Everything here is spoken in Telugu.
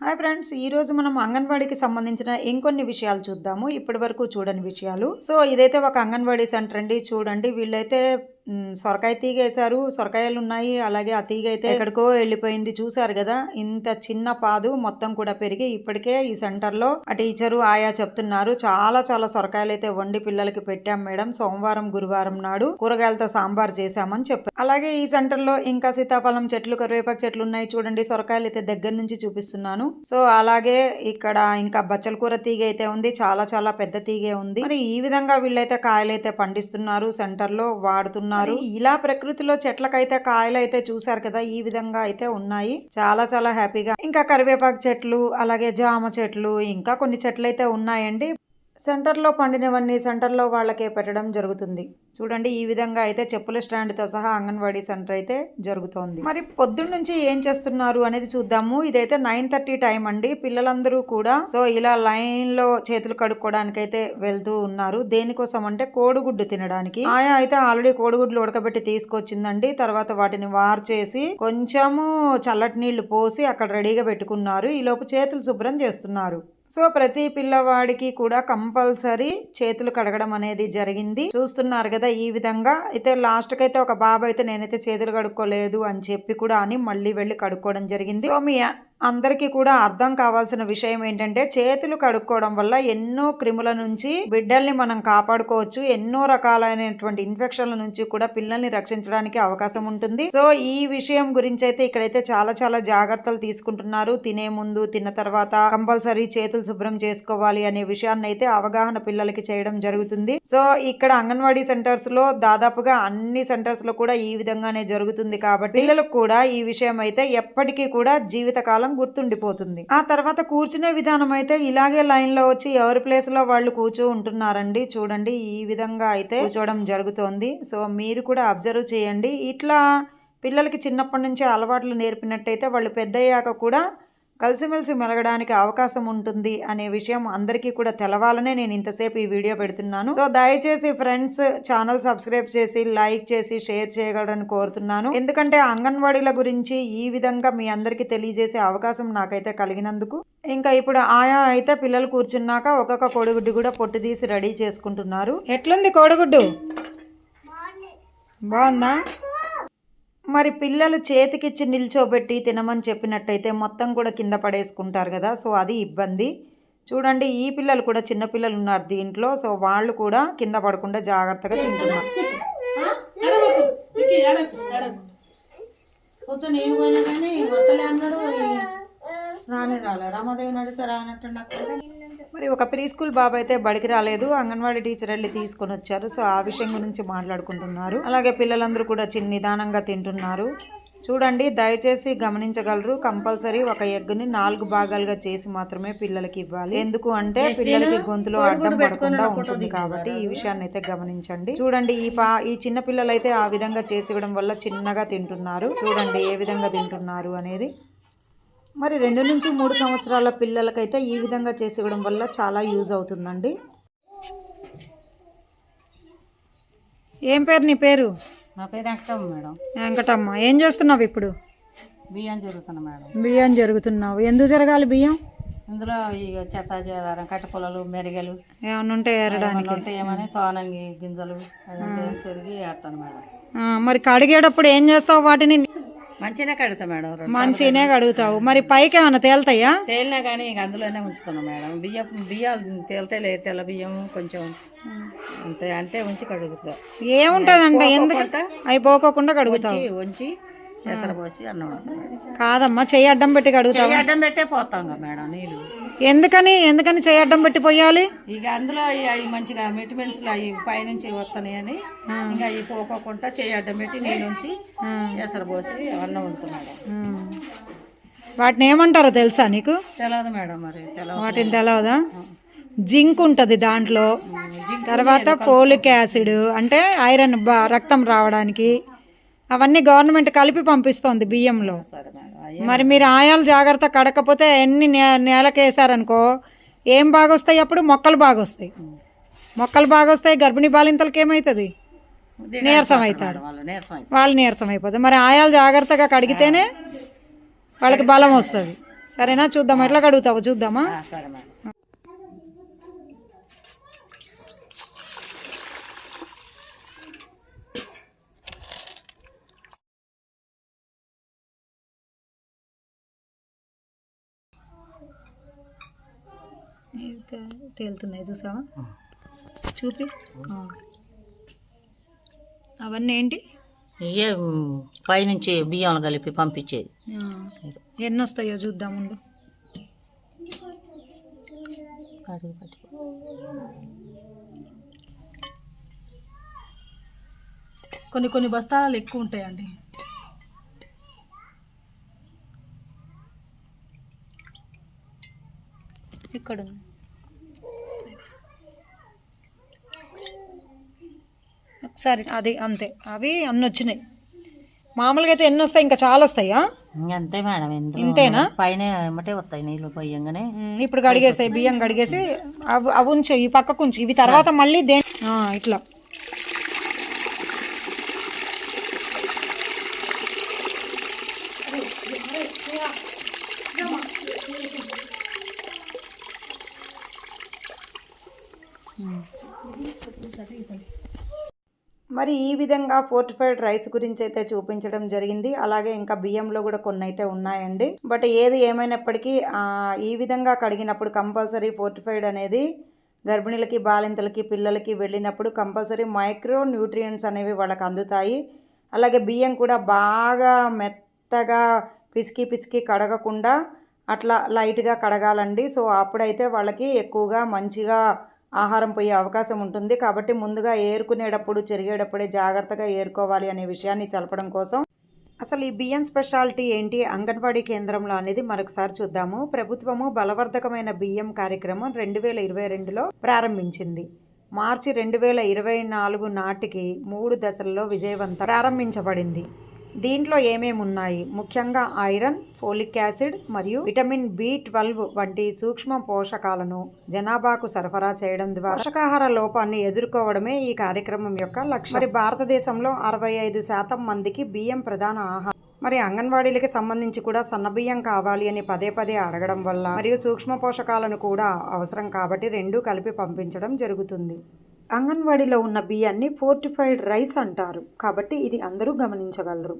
హాయ్ ఫ్రెండ్స్ ఈ రోజు మనం అంగన్వాడీకి సంబంధించిన ఇంకొన్ని విషయాలు చూద్దాము. ఇప్పటి వరకు చూడని విషయాలు. సో ఇదైతే ఒక అంగన్వాడీ సెంటర్ అండి. చూడండి వీళ్ళైతే సొరకాయ తీగ వేశారు. సొరకాయలు ఉన్నాయి. అలాగే ఆ తీగ అయితే ఎక్కడికో వెళ్ళిపోయింది. చూసారు కదా ఇంత చిన్న పాదు మొత్తం కూడా పెరిగి ఇప్పటికే ఈ సెంటర్లో ఆ టీచరు ఆయా చెప్తున్నారు. చాలా చాలా సొరకాయలు అయితే వండి పిల్లలకి పెట్టాం మేడం. సోమవారం గురువారం నాడు కూరగాయలతో సాంబార్ చేశామని చెప్పారు. అలాగే ఈ సెంటర్లో ఇంకా సీతాఫలం చెట్లు కరివేపాకు చెట్లు ఉన్నాయి చూడండి. సొరకాయలు అయితే దగ్గర నుంచి చూపిస్తున్నాను. సో అలాగే ఇక్కడ ఇంకా బచ్చల కూర తీగ అయితే ఉంది. చాలా చాలా పెద్ద తీగే ఉంది. మరి ఈ విధంగా వీళ్ళైతే కాయలు అయితే పండిస్తున్నారు. సెంటర్లో ఉన్నారు ఇలా ప్రకృతిలో చెట్లకైతే కాయలు అయితే చూసారు కదా ఈ విధంగా అయితే ఉన్నాయి. చాలా చాలా హ్యాపీగా. ఇంకా కరివేపాకు చెట్లు అలాగే జామ చెట్లు ఇంకా కొన్ని చెట్లు అయితే ఉన్నాయండి. సెంటర్లో పండినవన్నీ సెంటర్లో వాళ్ళకే పెట్టడం జరుగుతుంది. చూడండి ఈ విధంగా అయితే చెప్పుల స్టాండ్తో సహా అంగన్వాడీ సెంటర్ అయితే జరుగుతోంది. మరి పొద్దున్న నుంచి ఏం చేస్తున్నారు అనేది చూద్దాము. ఇదైతే నైన్ థర్టీ టైం అండి. పిల్లలందరూ కూడా సో ఇలా లైన్లో చేతులు కడుక్కోవడానికి అయితే వెళ్తూ ఉన్నారు. దేనికోసం అంటే కోడిగుడ్డు తినడానికి. ఆయా అయితే ఆల్రెడీ కోడిగుడ్లు ఉడకబెట్టి తీసుకొచ్చిందండి. తర్వాత వాటిని వార్ చేసి కొంచెము చల్లటి నీళ్ళు పోసి అక్కడ రెడీగా పెట్టుకున్నారు. ఈ చేతులు శుభ్రం చేస్తున్నారు. సో ప్రతి పిల్లవాడికి కూడా కంపల్సరీ చేతులు కడగడం అనేది జరిగింది. చూస్తున్నారు కదా ఈ విధంగా. అయితే లాస్ట్కి అయితే ఒక బాబు అయితే నేనైతే చేతులు కడుక్కోలేదు అని చెప్పి కూడా అని మళ్ళీ వెళ్ళి కడుక్కోవడం జరిగింది. సో మీ అందరికీ కూడా అర్థం కావాల్సిన విషయం ఏంటంటే చేతులు కడుక్కోవడం వల్ల ఎన్నో క్రిముల నుంచి బిడ్డల్ని మనం కాపాడుకోవచ్చు. ఎన్నో రకాలైనటువంటి ఇన్ఫెక్షన్ల నుంచి కూడా పిల్లల్ని రక్షించడానికి అవకాశం ఉంటుంది. సో ఈ విషయం గురించి అయితే ఇక్కడైతే చాలా చాలా జాగ్రత్తలు తీసుకుంటున్నారు. తినే ముందు తిన్న తర్వాత కంపల్సరీ చేతులు శుభ్రం చేసుకోవాలి అనే విషయాన్ని అయితే అవగాహన పిల్లలకి చేయడం జరుగుతుంది. సో ఇక్కడ అంగన్వాడీ సెంటర్స్లో దాదాపుగా అన్ని సెంటర్స్లో కూడా ఈ విధంగానే జరుగుతుంది కాబట్టి పిల్లలకు కూడా ఈ విషయం అయితే ఎప్పటికీ కూడా జీవితకాలం గుర్తుండిపోతుంది. ఆ తర్వాత కూర్చునే విధానం అయితే ఇలాగే లైన్లో వచ్చి ఎవరి ప్లేస్లో వాళ్ళు కూర్చో ఉంటున్నారండి. చూడండి ఈ విధంగా అయితే కూర్చోవడం జరుగుతోంది. సో మీరు కూడా అబ్జర్వ్ చేయండి. ఇట్లా పిల్లలకి చిన్నప్పటి నుంచే అలవాట్లు నేర్పినట్టయితే వాళ్ళు పెద్దయ్యాక కూడా కలిసిమెలిసి మెలగడానికి అవకాశం ఉంటుంది అనే విషయం అందరికీ కూడా తెలవాలనే నేను ఇంతసేపు ఈ వీడియో పెడుతున్నాను. సో దయచేసి ఫ్రెండ్స్ ఛానల్ సబ్స్క్రైబ్ చేసి లైక్ చేసి షేర్ చేయగలరని కోరుతున్నాను. ఎందుకంటే అంగన్వాడీల గురించి ఈ విధంగా మీ అందరికీ తెలియజేసే అవకాశం నాకైతే కలిగినందుకు. ఇంకా ఇప్పుడు ఆయా అయితే పిల్లలు కూర్చున్నాక ఒక్కొక్క కోడిగుడ్డు కూడా పొట్టు తీసి రెడీ చేసుకుంటున్నారు. ఎట్లుంది కోడిగుడ్డు? బాగుందా? మరి పిల్లలు చేతికిచ్చి నిల్చోబెట్టి తినమని చెప్పినట్టయితే మొత్తం కూడా కింద పడేసుకుంటారు కదా సో అది ఇబ్బంది. చూడండి ఈ పిల్లలు కూడా చిన్న పిల్లలు ఉన్నారు దీంట్లో సో వాళ్ళు కూడా కింద పడకుండా జాగ్రత్తగా తింటున్నారు. పొద్దున నేను పోయినా కానీ వస్తలే అన్నాడు రానే రాలే. రామాదేవిని అడిగితే రానట్టు మరి ఒక ప్రీ స్కూల్ బాబు అయితే బడికి రాలేదు. అంగన్వాడీ టీచర్ వెళ్ళి తీసుకొని వచ్చారు. సో ఆ విషయం గురించి మాట్లాడుకుంటున్నారు. అలాగే పిల్లలందరూ కూడా చిన్న నిదానంగా తింటున్నారు. చూడండి దయచేసి గమనించగలరు. కంపల్సరీ ఒక ఎగ్గుని నాలుగు భాగాలుగా చేసి మాత్రమే పిల్లలకి ఇవ్వాలి. ఎందుకు అంటే పిల్లలకి గొంతులో అడ్డం పడకుండా ఉంటుంది కాబట్టి ఈ విషయాన్ని అయితే గమనించండి. చూడండి ఈ పా ఈ చిన్న పిల్లలు అయితే ఆ విధంగా చేసి ఇవ్వడం వల్ల చిన్నగా తింటున్నారు. చూడండి ఏ విధంగా తింటున్నారు అనేది. మరి రెండు నుంచి మూడు సంవత్సరాల పిల్లలకైతే ఈ విధంగా చేసి ఇవ్వడం వల్ల చాలా యూజ్ అవుతుందండి. ఏం పేరు నీ పేరు? నా పేరు వెంకటమ్మ మేడం. వెంకటమ్మ. ఏం చేస్తున్నావు ఇప్పుడు? బియ్యం జరుగుతున్నా మేడం. బియ్యం జరుగుతున్నావు. ఎందుకు జరగాలి బియ్యం? ఇందులో ఇక చెత్త చెదారం కట్ట పొలాలు మెరిగలు ఏమన్నా ఉంటే ఏరడానికి. ఉంటే ఏమని తోనంగి గింజలు చెరిగి వేస్తాను మేడం. మరి కడిగేటప్పుడు ఏం చేస్తావు? వాటిని మంచిగానే కడతా మేడం మంచిగానే కడుగుతావు. మరి పైకి ఏమన్నా తేలుతాయా? తేలినా కానీ ఇక అందులోనే ఉంచుతున్నాం మేడం. బియ్యం బియ్యాలు తేలితే లేదు తెల్ల బియ్యం కొంచెం అంతే అంతే ఉంచి కడుగుతా. ఏముంటదంటే ఎందుకు? అవి పోకోకుండా కడుగుతావు. ఉంచి ఎసరు పోసి అన్నం. కాదమ్మా చెయ్యి అడ్డం పెట్టి చెయ్యి అడ్డం పెట్టే పోతాం మేడం నీళ్ళు. ఎందుకని? ఎందుకని చెయ్యి అడ్డం పెట్టి పోయాలి? ఇక అందులో అవి మంచిగా మెటిమెన్స్ అవి పైనుంచి వస్తున్నాయి అని ఇంకా అవి పోకోకుండా చేయి అడ్డం పెట్టి నీళ్ళు ఉంచి ఎసరు పోసి అన్నం వండుతున్నాడు. ఉమ్. వాటిని ఏమంటారో తెలుసా నీకు? తెలియదు మేడం మరి తెలియదు వాటిని తెలవదా? జింక్ ఉంటుంది దాంట్లో. తర్వాత ఫోలిక్ యాసిడ్ అంటే ఐరన్ రక్తం రావడానికి. అవన్నీ గవర్నమెంట్ కలిపి పంపిస్తోంది బియ్యంలో. మరి మీరు ఆయాలు జాగ్రత్త కడకపోతే ఎన్ని నే నేలకేసారనుకో ఏం బాగొస్తాయి అప్పుడు మొక్కలు బాగొస్తాయి. మొక్కలు బాగొస్తాయి గర్భిణీ బాలింతలకి ఏమవుతుంది నీరసం అవుతారు వాళ్ళు నీరసం అయిపోయి వాళ్ళు నీరసం అయిపోతుంది మరి ఆయాలు జాగ్రత్తగా కడిగితేనే వాళ్ళకి బలం వస్తుంది. సరేనా? చూద్దాం ఎట్లా కడుగుతావో చూద్దామా ఆ, సరే మేడం ఇవి తే- తేలుతున్నాయి చూసావా? చూపి. అవన్నీ ఏంటి? ఇవే పైనుంచి బియ్యం కలిపి పంపించేది. ఎన్ని వస్తాయో చూద్దాం ముందు పడుగు పట్టుకో. కొన్ని కొన్ని బస్తాలు ఎక్కువ ఉంటాయండి. ఇక్కడ. ఒకసారి అది అంతే. అవి అన్ని వచ్చినాయి. మామూలుగా అయితే ఎన్ని వస్తాయి? ఇంకా చాలా వస్తాయా? అంతే మేడం. ఇంతేనా? పైన ఎమ్మటే వస్తాయి నీళ్ళు పోయంగానే. ఇప్పుడు కడిగేసాయి బియ్యం కడిగేసి అవి అవి ఉంచు ఇవి పక్కకు ఉంచు. ఇవి తర్వాత మళ్ళీ దే ఇట్లా. మరి ఈ విధంగా ఫోర్టిఫైడ్ రైస్ గురించి అయితే చూపించడం జరిగింది. అలాగే ఇంకా బియ్యంలో కూడా కొన్ని అయితే ఉన్నాయండి. బట్ ఏది ఏమైనప్పటికీ ఈ విధంగా కడిగినప్పుడు కంపల్సరీ ఫోర్టిఫైడ్ అనేది గర్భిణీలకి బాలింతలకి పిల్లలకి వెళ్ళినప్పుడు కంపల్సరీ మైక్రో న్యూట్రియంట్స్ అనేవి వాళ్ళకి అందుతాయి. అలాగే బియ్యం కూడా బాగా మెత్తగా పిసికి పిసికి కడగకుండా అట్లా లైట్గా కడగాలండి. సో అప్పుడైతే వాళ్ళకి ఎక్కువగా మంచిగా ఆహారం పోయే అవకాశం ఉంటుంది. కాబట్టి ముందుగా ఏరుకునేటప్పుడు చెరిగేటప్పుడే జాగ్రత్తగా ఏరుకోవాలి అనే విషయాన్ని తెలపడం కోసం అసలు ఈ బియ్యం స్పెషాలిటీ ఏంటి? అంగన్వాడీ కేంద్రంలో అనేది మరొకసారి చూద్దాము. ప్రభుత్వము బలవర్ధకమైన బియ్యం కార్యక్రమం రెండు వేల ఇరవై రెండులో ప్రారంభించింది. మార్చి రెండు వేల ఇరవై నాలుగు నాటికి మూడు దశల్లో విజయవంతం ప్రారంభించబడింది. దీంట్లో ఏమేమి ఉన్నాయి? ముఖ్యంగా ఐరన్ ఫోలిక్ యాసిడ్ మరియు విటమిన్ బి ట్వెల్వ్ వంటి సూక్ష్మ పోషకాలను జనాభాకు సరఫరా చేయడం ద్వారా పోషకాహార లోపాన్ని ఎదుర్కోవడమే ఈ కార్యక్రమం యొక్క లక్ష్యం. మరి భారతదేశంలో అరవై ఐదు శాతం మందికి బియ్యం ప్రధాన ఆహారం. మరి అంగన్వాడీలకి సంబంధించి కూడా సన్నబియ్యం కావాలి అని పదే పదే అడగడం వల్ల మరియు సూక్ష్మ పోషకాలను కూడా అవసరం కాబట్టి రెండూ కలిపి పంపించడం జరుగుతుంది. అంగన్వాడీలో ఉన్న బియ్యాన్ని ఫోర్టిఫైడ్ రైస్ అంటారు. కాబట్టి ఇది అందరూ గమనించగలరు.